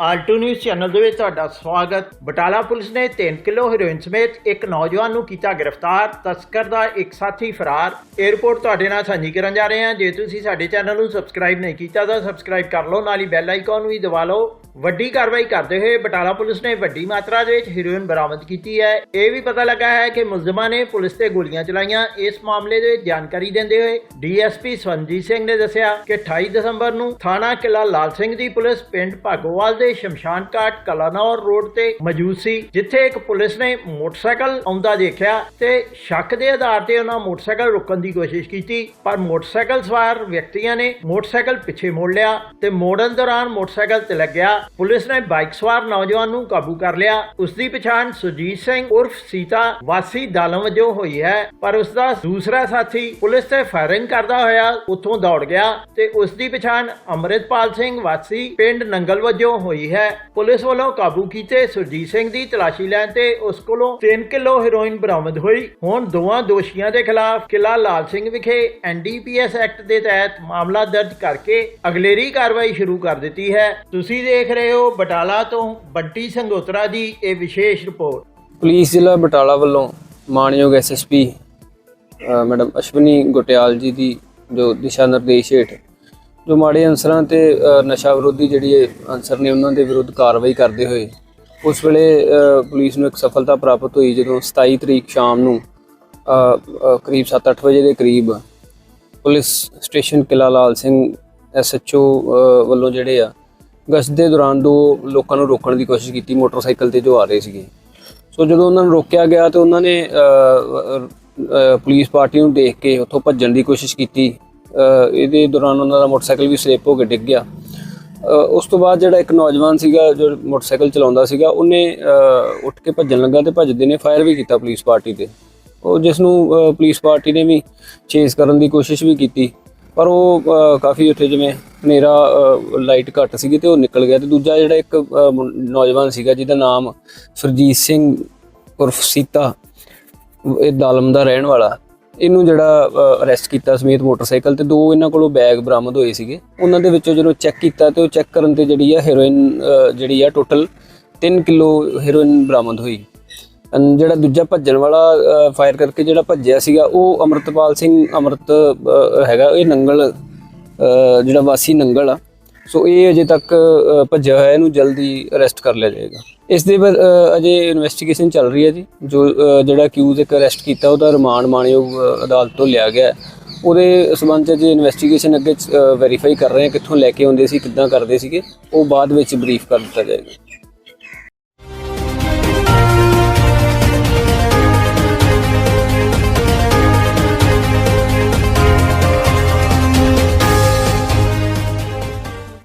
Alt news channel ਦੇ ਵਿੱਚ ਤੁਹਾਡਾ ਸਵਾਗਤ। ਬਟਾਲਾ ਪੁਲਿਸ ਨੇ 3 ਕਿਲੋ ਹੈਰੋਇਨ ਸਮੇਤ ਇੱਕ ਨੌਜਵਾਨ ਨੂੰ ਕੀਤਾ ਗ੍ਰਿਫਤਾਰ। ਤਸਕਰ ਦਾ ਇੱਕ ਸਾਥੀ ਫਰਾਰ। 에어ਪੋਰਟ ਤੁਹਾਡੇ ਨਾਲ ਸਾਂਝੀ ਕਰਨ ਜਾ ਰਹੇ ਹਾਂ। ਜੇ ਤੁਸੀਂ ਸਾਡੇ ਚੈਨਲ ਨੂੰ ਸਬਸਕ੍ਰਾਈਬ ਨਹੀਂ ਕੀਤਾ ਤਾਂ ਸਬਸਕ੍ਰਾਈਬ ਕਰ ਲਓ, ਨਾਲ ਹੀ ਬੈਲ ਆਈਕਨ ਵੀ ਦਬਾ ਲਓ। ਵੱਡੀ ਕਾਰਵਾਈ ਕਰਦੇ ਹੋਏ ਬਟਾਲਾ ਪੁਲਿਸ ਨੇ ਵੱਡੀ ਮਾਤਰਾ ਦੇ ਵਿੱਚ ਹੈਰੋਇਨ ਬਰਾਮਦ ਕੀਤੀ ਹੈ। ਇਹ ਵੀ ਪਤਾ ਲੱਗਾ ਹੈ ਕਿ ਮੁਲਜ਼ਮਾਂ ਨੇ ਪੁਲਿਸ ਤੇ ਗੋਲੀਆਂ ਚਲਾਈਆਂ। ਇਸ ਮਾਮਲੇ ਦੇ ਵਿੱਚ ਜਾਣਕਾਰੀ ਦਿੰਦੇ ਹੋਏ ਡੀਐਸਪੀ ਸਵੰਜੀਤ ਸਿੰਘ ਨੇ ਦੱਸਿਆ ਕਿ 28 ਦਸੰਬਰ ਨੂੰ ਥਾਣਾ ਕਿਲਾ ਲਾਲ ਸਿੰਘ ਦੀ ਪੁਲਿਸ ਪਿੰਡ ਭਾਗੋਵਾਲ ਦੇ ਸ਼ਮਸ਼ਾਨ ਘਾਟ ਕਲਾਨੌਰ ਰੋਡ ਤੇ ਮੌਜੂਦ ਸੀ, ਜਿੱਥੇ ਇੱਕ ਪੁਲਿਸ ਨੇ ਮੋਟਰਸਾਈਕਲ ਆਉਂਦਾ ਦੇਖਿਆ ਤੇ ਸ਼ੱਕ ਦੇ ਆਧਾਰ ਤੇ ਉਹਨਾਂ ਮੋਟਰਸਾਈਕਲ ਰੋਕਣ ਦੀ ਕੋਸ਼ਿਸ਼ ਕੀਤੀ, ਪਰ ਮੋਟਰਸਾਈਕਲ ਸਵਾਰ ਵਿਅਕਤੀਆਂ ਨੇ ਮੋਟਰਸਾਈਕਲ ਪਿੱਛੇ ਮੋੜ ਲਿਆ ਤੇ ਮੋੜਨ ਦੌਰਾਨ ਮੋਟਰਸਾਈਕਲ ਤੇ ਲੱਗਿਆ ਪੁਲਿਸ ਨੇ ਬਾਈਕ ਸਵਾਰ ਨੌਜਵਾਨ ਨੂੰ ਕਾਬੂ ਕਰ ਲਿਆ। ਉਸ ਦੀ ਪਛਾਣ ਸੁਜੀਤ ਸਿੰਘ ਉਰਫ ਸੀਤਾ ਵਾਸੀ ਦਾਲਮ ਵਜੋਂ ਹੋਈ ਹੈ, ਪਰ ਉਸ ਦਾ ਦੂਸਰਾ ਸਾਥੀ ਪੁਲਿਸ ਤੇ ਫਾਇਰਿੰਗ ਕਰਦਾ ਹੋਇਆ ਉੱਥੋਂ ਦੌੜ ਗਿਆ ਤੇ ਉਸ ਦੀ ਪਛਾਣ ਅੰਮ੍ਰਿਤਪਾਲ ਸਿੰਘ ਵਾਸੀ ਪਿੰਡ ਨੰਗਲ ਵਜੋਂ ਹੋਈ ਹੈ। ਪੁਲਿਸ ਵੱਲੋਂ ਕਾਬੂ ਕੀਤੇ ਸੁਰਜੀਤ ਸਿੰਘ ਦੀ ਤਲਾਸ਼ੀ ਲੈਣ ਤੇ ਉਸ ਕੋਲੋਂ 3 ਕਿਲੋ ਹੈਰੋਇਨ ਬਰਾਮਦ ਹੋਈ। ਹੁਣ ਦੋਵਾਂ ਦੋਸ਼ੀਆਂ ਦੇ ਖਿਲਾਫ ਕਿਲਾ ਲਾਲ ਸਿੰਘ ਵਿਖੇ ਐਨਡੀਪੀਐਸ ਐਕਟ ਦੇ ਤਹਿਤ ਮਾਮਲਾ ਦਰਜ ਕਰਕੇ ਅਗਲੇਰੀ ਕਾਰਵਾਈ ਸ਼ੁਰੂ ਕਰ ਦਿੱਤੀ ਹੈ। ਤੁਸੀਂ ਦੇਖ ਰਹੇ ਹੋ ਬਟਾਲਾ ਤੋਂ ਬੰਟੀ ਸੰਗੋਤਰਾ ਦੀ ਇਹ ਵਿਸ਼ੇਸ਼ ਰਿਪੋਰਟ। ਪੁਲਿਸ ਜ਼ਿਲ੍ਹਾ ਬਟਾਲਾ ਵੱਲੋਂ ਮਾਨਯੋਗ ਐਸਐਸਪੀ ਮੈਡਮ ਅਸ਼ਵਨੀ ਗੋਟਿਆਲ ਜੀ ਦੀ ਜੋ ਦਿਸ਼ਾ ਨਿਰਦੇਸ਼ ਹੇਠ, ਜੋ ਮਾੜੇ ਅਨਸਰਾਂ ਤੇ ਨਸ਼ਾ ਵਿਰੋਧੀ ਜਿਹੜੀ ਅਨਸਰ ਨੇ ਉਹਨਾਂ ਦੇ ਵਿਰੁੱਧ ਕਾਰਵਾਈ ਕਰਦੇ ਹੋਏ, ਉਸ ਵੇਲੇ ਪੁਲਿਸ ਨੂੰ ਇੱਕ ਸਫਲਤਾ ਪ੍ਰਾਪਤ ਹੋਈ ਜਦੋਂ 27 ਤਰੀਕ ਸ਼ਾਮ ਨੂੰ ਕਰੀਬ 7-8 ਵਜੇ ਦੇ ਕਰੀਬ ਪੁਲਿਸ ਸਟੇਸ਼ਨ ਕਿਲਾ ਲਾਲ ਸਿੰਘ ਐਸਐਚਓ ਵੱਲੋਂ ਜਿਹੜੇ ਆ ਗਸ਼ਤ ਦੇ ਦੌਰਾਨ ਦੋ ਲੋਕਾਂ ਨੂੰ ਰੋਕਣ ਦੀ ਕੋਸ਼ਿਸ਼ ਕੀਤੀ, ਮੋਟਰਸਾਈਕਲ ਤੇ ਜੋ ਆ ਰਹੇ ਸੀਗੇ। ਸੋ ਜਦੋਂ ਉਹਨਾਂ ਨੂੰ ਰੋਕਿਆ ਗਿਆ ਤੇ ਉਹਨਾਂ ਨੇ ਪੁਲਿਸ ਪਾਰਟੀ ਨੂੰ ਦੇਖ ਕੇ ਉੱਥੋਂ ਭੱਜਣ ਦੀ ਕੋਸ਼ਿਸ਼ ਕੀਤੀ। ਇਹਦੇ ਦੌਰਾਨ ਉਹਨਾਂ ਦਾ ਮੋਟਰਸਾਈਕਲ ਵੀ ਸਲਿੱਪ ਹੋ ਕੇ ਡਿੱਗ ਗਿਆ। ਉਸ ਤੋਂ ਬਾਅਦ ਜਿਹੜਾ ਇੱਕ ਨੌਜਵਾਨ ਸੀਗਾ, ਜੋ ਮੋਟਰਸਾਈਕਲ ਚਲਾਉਂਦਾ ਸੀਗਾ, ਉਹਨੇ ਉੱਠ ਕੇ ਭੱਜਣ ਲੱਗਾ ਤੇ ਭੱਜਦੇ ਨੇ ਫਾਇਰ ਵੀ ਕੀਤਾ ਪੁਲਿਸ ਪਾਰਟੀ ਤੇ। ਉਹ ਜਿਸ ਨੂੰ ਪੁਲਿਸ ਪਾਰਟੀ ਨੇ ਵੀ ਚੇਸ ਕਰਨ ਦੀ ਕੋਸ਼ਿਸ਼ ਵੀ ਕੀਤੀ। ਪਰ ਉਹ ਕਾਫੀ ਉੱਥੇ ਜਿਵੇਂ ਹਨੇਰਾ ਲਾਈਟ ਘੱਟ ਸੀਗੀ ਤੇ ਉਹ ਨਿਕਲ ਗਿਆ ਤੇ ਦੂਜਾ ਜਿਹੜਾ ਇੱਕ ਨੌਜਵਾਨ ਸੀਗਾ ਜਿਹਦਾ ਨਾਮ ਸੁਰਜੀਤ ਸਿੰਘ ਉਰਫ ਸੀਤਾ, ਇਹ ਦਾਲਮ ਦਾ ਰਹਿਣ ਵਾਲਾ। ਇਹਨੂੰ ਜਿਹੜਾ ਅਰੈਸਟ ਕੀਤਾ ਸਮੇਤ ਮੋਟਰਸਾਈਕਲ ਤੇ ਦੋ ਇਹਨਾਂ ਕੋਲੋਂ ਬੈਗ ਬਰਾਮਦ ਹੋਏ ਸੀਗੇ। ਉਹਨਾਂ ਦੇ ਵਿੱਚੋਂ ਜਦੋਂ ਚੈੱਕ ਕੀਤਾ ਤੇ ਉਹ ਚੈੱਕ ਕਰਨ ਤੇ ਜਿਹੜੀ ਆ ਹੈਰੋਇਨ ਜਿਹੜੀ ਆ ਟੋਟਲ 3 ਕਿਲੋ ਹੈਰੋਇਨ ਬਰਾਮਦ ਹੋਈ। ਜਿਹੜਾ ਦੂਜਾ ਭੱਜਣ ਵਾਲਾ ਫਾਇਰ ਕਰਕੇ ਜਿਹੜਾ ਭੱਜਿਆ ਸੀਗਾ, ਉਹ ਅਮਰਤਪਾਲ ਸਿੰਘ ਅਮਰਤ ਹੈਗਾ, ਇਹ ਨੰਗਲ ਜਿਹੜਾ ਵਾਸੀ ਨੰਗਲ ਆ। ਸੋ ਇਹ ਅਜੇ ਤੱਕ ਭੱਜਿਆ ਹੋਇਆ, ਇਹਨੂੰ ਜਲਦੀ ਅਰੈਸਟ ਕਰ ਲਿਆ ਜਾਏਗਾ। ਇਸ ਦੇ ਬਾਰੇ ਅਜੇ ਇਨਵੈਸਟੀਗੇਸ਼ਨ ਚੱਲ ਰਹੀ ਹੈ ਜੀ। ਜੋ ਜਿਹੜਾ ਕਿਊਜ਼ ਇੱਕ ਅਰੈਸਟ ਕੀਤਾ, ਉਹਦਾ ਰਿਮਾਂਡ ਮਾਣਯੋਗ ਅਦਾਲਤ ਤੋਂ ਲਿਆ ਗਿਆ। ਉਹਦੇ ਸਬੰਧ 'ਚ ਜੇ ਇਨਵੈਸਟੀਗੇਸ਼ਨ ਅੱਗੇ ਵੈਰੀਫਾਈ ਕਰ ਰਹੇ ਹਾਂ, ਕਿੱਥੋਂ ਲੈ ਕੇ ਆਉਂਦੇ ਸੀ, ਕਿੱਦਾਂ ਕਰਦੇ ਸੀਗੇ। ਉਹ ਬਾਅਦ ਵਿੱਚ ਬਰੀਫ ਕਰ ਦਿੱਤਾ ਜਾਏਗਾ।